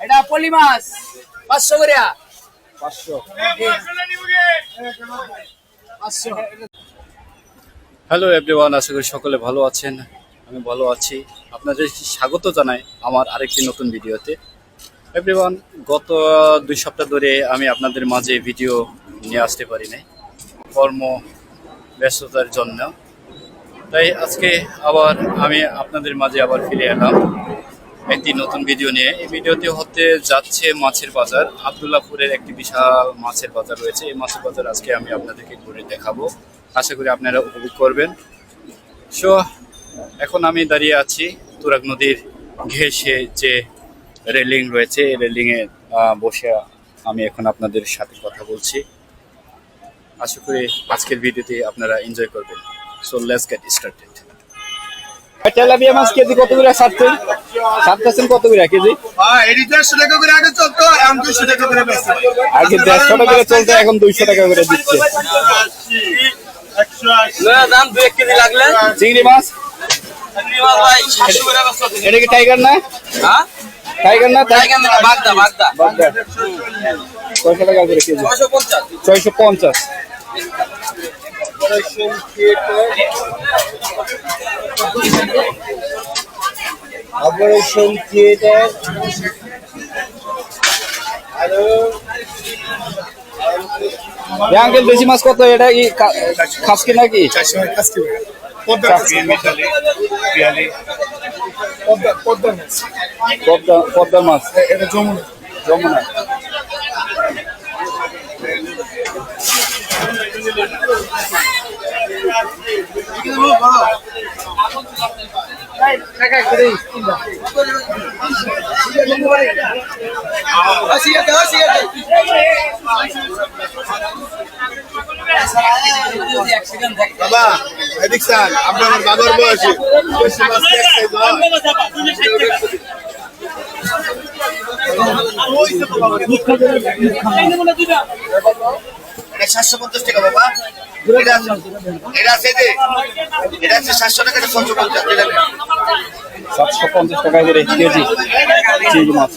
এটা পলি মাছ পাঁচশো করে। পাঁচশো। পাঁচশো। হ্যালো এভরিওয়ান আশা করি সকলে ভালো আছেন। আমি ভালো আছি। আপনাদের স্বাগত জানাই আমার আরেকটি নতুন ভিডিওতে। এভরিওয়ান গত দুই সপ্তাহ ধরে আমি আপনাদের মাঝে ভিডিও নিয়ে আসতে পারি নাই। কর্ম ব্যস্ততার জন্য। তাই আজকে আবার আমি আপনাদের মাঝে আবার ফিরে এলাম। একটি নতুন ভিডিও নিয়ে। এই ভিডিওতে হতে যাচ্ছে মাছের বাজার। আবদুল্লাপুরের একটি বিশাল মাছের বাজার রয়েছে। এই মাছের বাজার আজকে আমি আপনাদেরকে ঘুরে দেখাবো। আশা করি আপনারা উপভোগ করবেন। সো এখন আমি দাঁড়িয়ে আছি তুরাগ নদীর ঘেসে যে রেলিং রয়েছে, এই রেলিংয়ে বসে আমি এখন আপনাদের সাথে কথা বলছি। আশা করি আজকের ভিডিওতে আপনারা এনজয় করবেন। So let's get started tilapia much KG কত করে ছাড়ছেন? ছাড়তেছেন কত করে কেজি এটি দেড়শো টাকা করে চলতো এখন দুইশো টাকা করে দেড়শো টাকা করে চলতে এখন দুইশো টাকা করে দিচ্ছে। চিংড়ি মাছ। এটা কি টাইগার না? হ্যাঁ? টাইগার না টাইগার না, বাগদা বাগদা। বাগদা। ছয়শো টাকা করে কেজি। ছয়শো পঞ্চাশ। ছয়শো পঞ্চাশ অপারেশন থিয়েটার হ্যালো আঙ্কেল দেশি মাছ কত? এটা কি কা- খাসকি নাকি পদ্মা মাছ। এটা যমুনা। যমুনা। বাবা এদিক স্যার আপনি আমার বাবার বয়সী। সাতশো পঞ্চাশ টাকা বাবা। এটা আছে- যে এটা আছে সাতশো টাকা ছশো পঞ্চাশ সাতশো পঞ্চাশ টাকা করে কেজি চিংড়ি মাছ।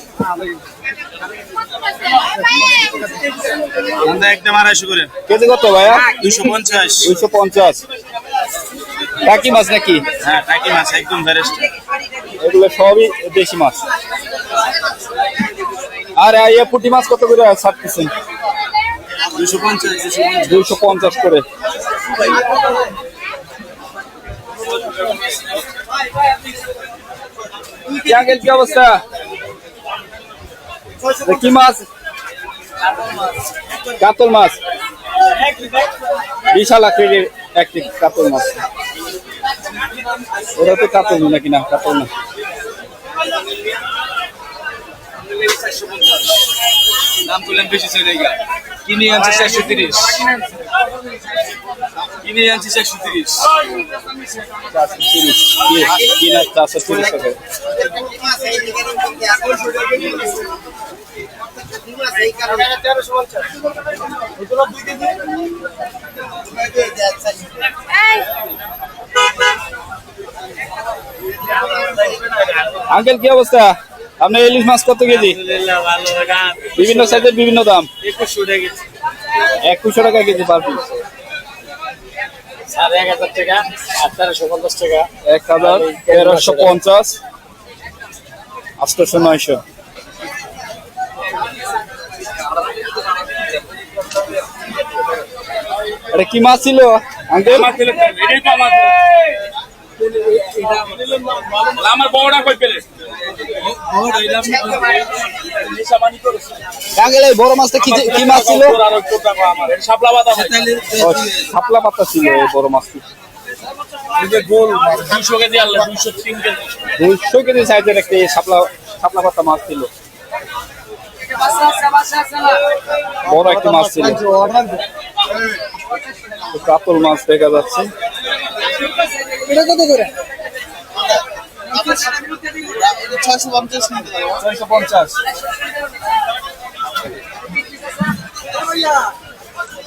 একদম আড়াইশো করে। কেজি কত ভাইয়া? দুশো পঞ্চাশ। দুইশো পঞ্চাশ। টাকি মাছ নাকি? হ্যাঁ টাকি মাছ একদম এগুলো সবই দেশি মাছ। আর পুঁটি মাছ কত করে ছাড়তেছেন? দুইশো পঞ্চাশ করে। কি আঙ্কেল কি অবস্থা? কি মাছ? কাতল মাছ। বিশাল আকৃতির একটি কাতল মাছ। ওটা তো কাতল নাকি? না কাতল না। দাম তুলেন বেশি চলে গা কিনে আনছি চারশো তিরিশ। কিনে আনছি চারশো তিরিশ। চারশো তিরিশ, কিনা চারশো তিরিশ টাকা আঙ্কেল, কি অবস্থা? আপনার ইলিশ মাছ কত কেজি? বিভিন্ন সাইজের বিভিন্ন দাম। একুশশো টাকা কেজি পার পিস সাড়ে এক হাজার টাকা আঠারোশো পঞ্চাশ টাকা। এক হাজার তেরোশো পঞ্চাশ। আটশোশো নয়শো। এটা কি মাছ ছিল? আঙ্কেল? আমার বড়টা কই পেলে? বড় মাছটা কি কি মাছ ছিল? বাদা ও, শাপলা পাতা ছিল বড় মাছটি। দুইশো কেজি সাইজের একটি শাপলা শাপলা পাতা মাছ ছিল। বড় একটি মাছ ছিল। কাতল মাছ দেখা যাচ্ছে। ছয়শো পঞ্চাশ ছয়শো পঞ্চাশ।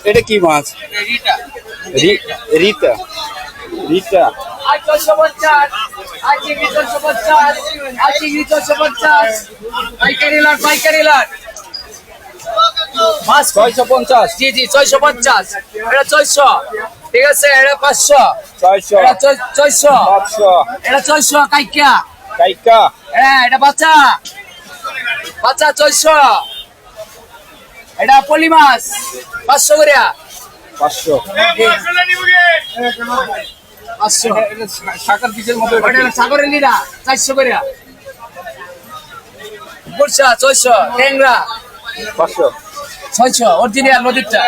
এটা কি মাছ? রি- রিতা। পাইকারি লট পাইকারি লট। মাছ ছয়শো পঞ্চাশ। জি জি ছয়শো পঞ্চাশ। এটা ছয়শো। ঠিক আছে এটা পাঁচশো। ছয়শো। এটা ছয়- ছয়শো। পাঁচশো। এটা ছয়শো কাইকা। কাইকা। হ্যাঁ এটা বাচ্চা। বাচ্চা ছয়শো। এটা পলি মাছ। পাঁচশো করে। পাঁচশো। পাঁচশো। পিসের মতো সাগরের লিরা চারশো করে। বর্ষা ছয়শো। ট্যাংরা। পাঁচশো। ছয়শো অরিজিনাল নদীরটা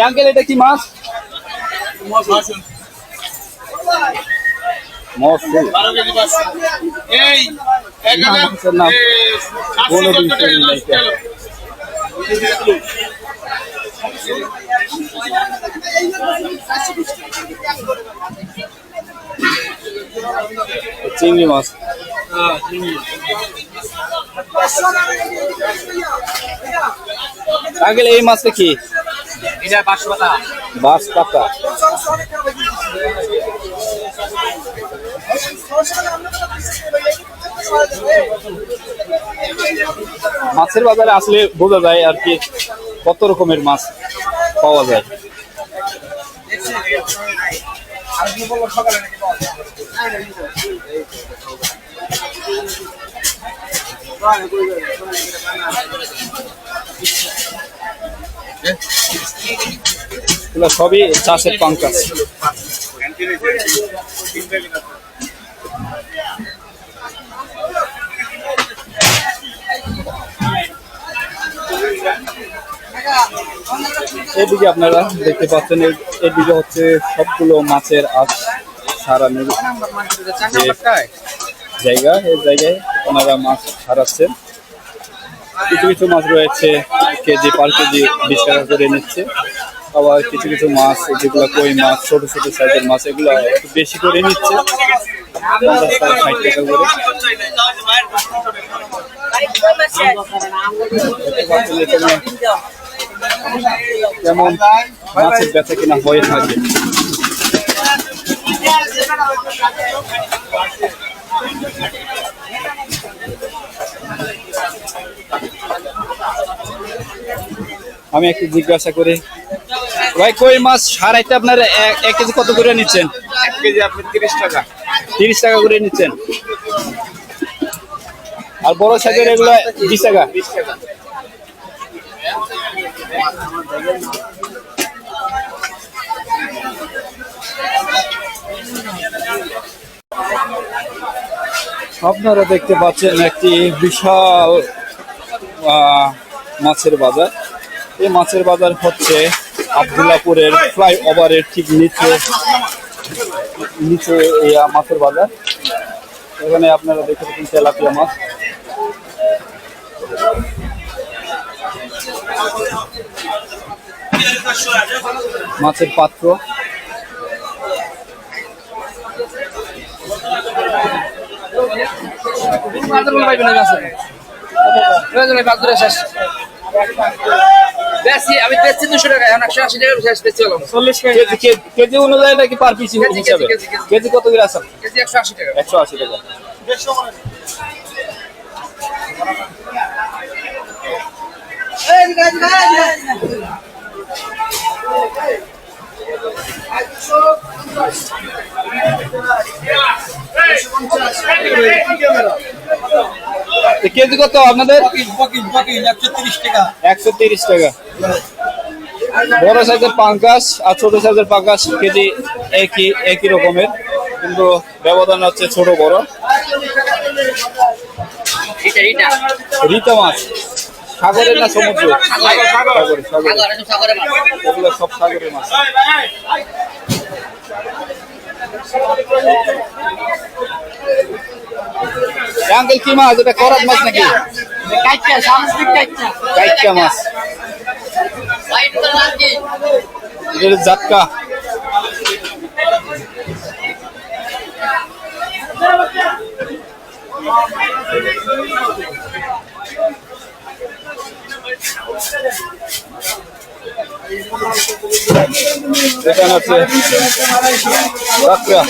আঙ্কেল এটা কি মাছ এই চিংড়ি মাছ। আঙ্কেল এই মাছটা কি? এটা পাঁচশো পাতা বাস পাতা মাছের বাজারে আসলে বোঝা যায় আর কি। কত রকমের মাছ পাওয়া যায়? সবই চাষের পাঙ্কাস এদিকে আপনারা দেখতে পাচ্ছেন এদিকে হচ্ছে সবগুলো মাছের আজ সারানোর জায়গা এই জায়গায় ওনারা মাছ সারাচ্ছেন কিছু কিছু মাছ রয়েছে, কেজি পার কেজি বিশ টাকা করে নিচ্ছে। আবার কিছু কিছু মাছ, যেগুলো কই মাছ, ছোট ছোট সাইজের মাছ, এগুলো একটু বেশি করে নিচ্ছে। ষাট টাকা করে। মাছের বেচা কিনা হয়ে থাকে। আমি একটু জিজ্ঞাসা করি ভাই কই মাছ সারাইতে আপনার এক- এক কেজি কত করে নিচ্ছেন? এক কেজি আপনি তিরিশ টাকা। তিরিশ টাকা করে নিচ্ছেন। আর বড় সাইজের এগুলো বিশ টাকা? বিশ টাকা। আপনারা দেখতে পাচ্ছেন একটি বিশাল মাছের বাজার। এই মাছের বাজার হচ্ছে আবদুল্লাপুরের ফ্লাই ওভারের ঠিক নিচে নিচে এই মাছের বাজার। এখানে আপনারা দেখতে পাচ্ছেন তেলাপিয়া মাছ। মাছের পাত্র। আমি দুশো টাকা এখন একশো আশি টাকা শেষ হলাম। চল্লিশ কেজি কেজি- কেজি অনুযায়ী নাকি পার পিস কেজি, হিসাবে? কত করে আছে? কেজি একশো আশি টাকা। একশো আশি টাকা। কেজি কত আপনাদের? একশো তিরিশ টাকা। বড় সাইজের পাঙ্কাস আর ছোট সাইজের পাঙ্কাস কেজি একই একই রকমের কিন্তু ব্যবধান হচ্ছে ছোট বড়। রিতা মাছ। সাগরের না সমুদ্র সাগর সাগরে এগুলো সব সাগরের মাছ। আঙ্কেল কি মাছ? এটা করাত মাছ নাকি? কাইটা সামুদ্রিক কাইটা কাইকা এখানে আছে কাঁকড়া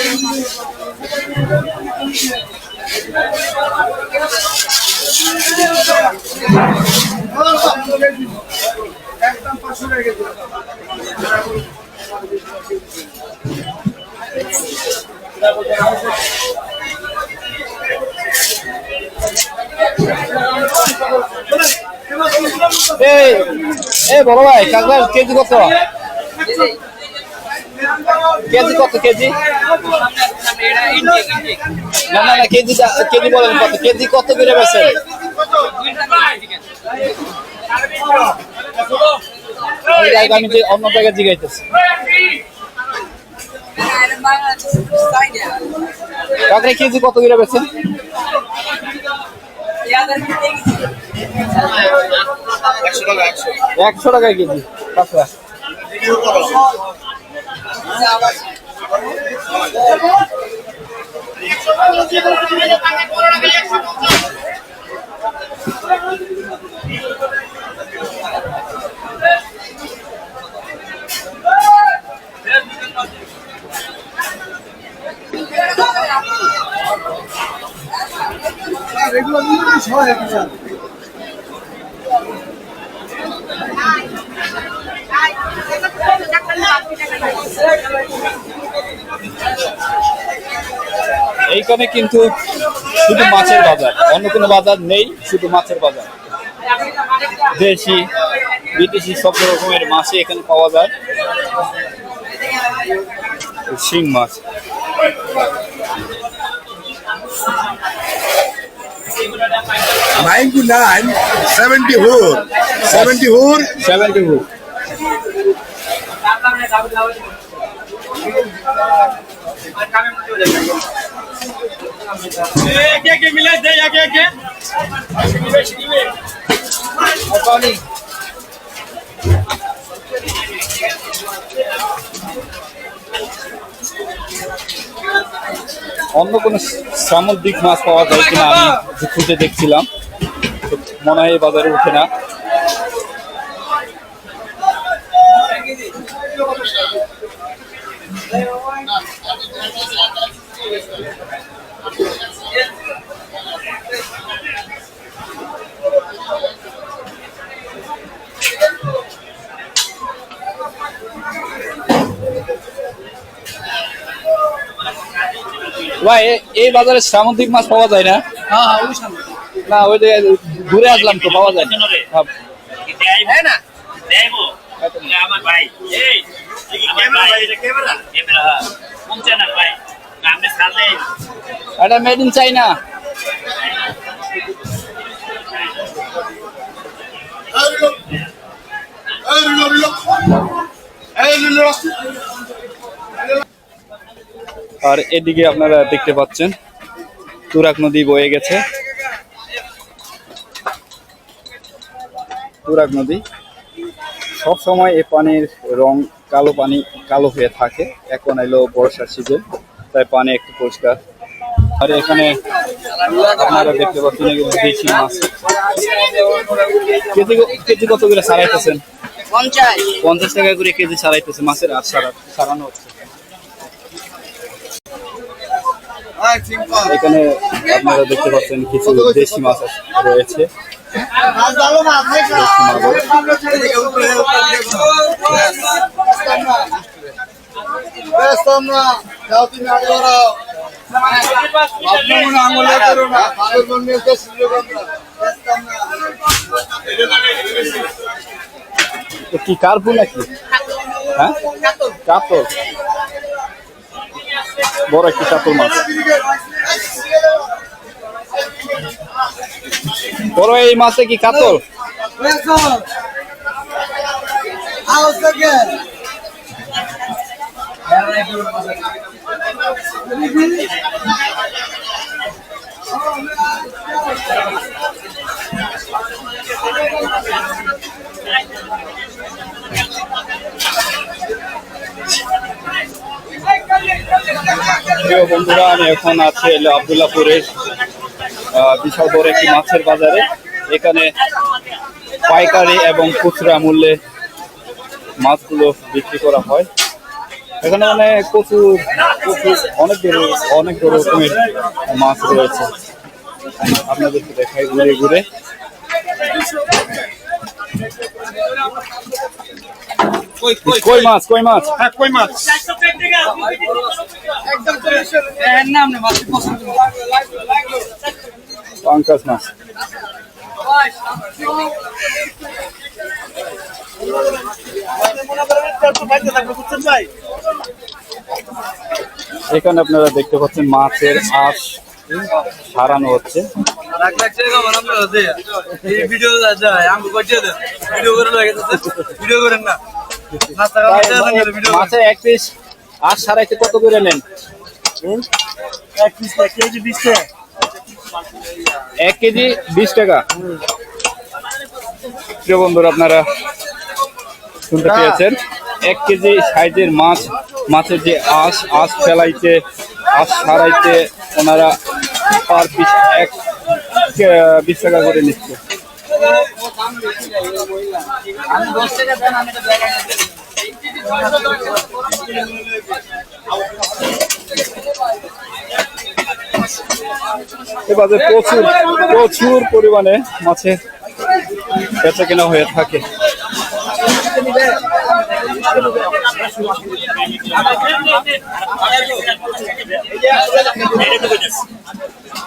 এই এই বড় ভাই কাঁকড়ার কেজি কত? কেজি কত কেজি? না না না, কেজি কেজি বলেন কত? কেজি কত করে বেছেন আমি যে অন্য জায়গায় জিগাইতেছি। কাঁকড়া কেজি কত করে বেছেন একশো টাকা একশো একশো টাকা কেজি এইখানে কিন্তু শুধু মাছের বাজার। অন্য কোনো বাজার নেই শুধু মাছের বাজার। দেশি বিদেশি সব রকমের মাছই এখানে পাওয়া যায়। শিং মাছ। ninety nine, seventy hoor, seventy hoor, seventy অন্য কোনো সামুদ্রিক মাছ পাওয়া যায় কিনা আমি খুঁজে দেখছিলাম। মনে হয় বাজারে উঠে না। ভাই এই বাজারে সামুদ্রিক মাছ পাওয়া যায় না। না ওই যে ঘুরে আসলাম তো পাওয়া যায় না। হ্যাঁ। আমার ভাই ক্যামেরা ক্যামেরা। হ্যাঁ। কোন চ্যানেল ভাই? আপনি এটা মেড ইন চাইনা আর এদিকে আপনারা দেখতে পাচ্ছেন তুরাক নদী বয়ে গেছে। তুরাক নদী সব সময় এ পানির রং কালো পানি কালো হয়ে থাকে। এখন এলো বর্ষার সিজন তাই পানি একটু পরিষ্কার। আর এখানে আপনারা দেখতে পাচ্ছেন দেশি মাছ। কেজি কেজি কত করে সারাইতেছেন? পঞ্চাশ। পঞ্চাশ টাকা করে কেজি সারাইতেছে মাছের আর সারা সারানো হচ্ছে। এখানে আপনারা দেখতে পাচ্ছেন কিছু দেশি মাছ রয়েছে। কি কার্পু নাকি? হ্যাঁ? কাতল বড় একটি কাতল মাছ। বড় এই মাছে কি কাতল? প্রিয় বন্ধুরা, আমি এখন আছি আবদুল্লাপুরের বিশাল বড় একটি মাছের বাজারে। এখানে পাইকারি এবং খুচরা মূল্যে মাছগুলো বিক্রি করা হয়। এখানে মানে প্রচুর প্রচুর, অনেক অনেক রকমের মাছ রয়েছে। আপনাদেরকে দেখাই ঘুরে ঘুরে। কই মাছ কই মাছ? হ্যাঁ কই মাছ? এর নাম নেই মাছ পছন্দ পাঙ্কাস মাছ। এখানে আপনারা দেখতে পাচ্ছেন মাছের আঁশ সারানো হচ্ছে। না ভিডিও ভিডিও করেন না। মাছের এক পিস আঁশ সারাইতে কত করে নেন? এক পিস কেজি বিশ টাকা। এক কেজি বিশ টাকা। প্রিয় বন্ধুরা আপনারা শুনতে পেয়েছেন এক কেজি সাইজের মাছ মাছের যে আঁশ আঁশ ফেলাইতে আঁশ সারাইতে ওনারা পার পিস এক বিশ টাকা করে নিচ্ছে। এবারে প্রচুর প্রচুর পরিমাণে মাছের বেচা কেনা হয়ে থাকে।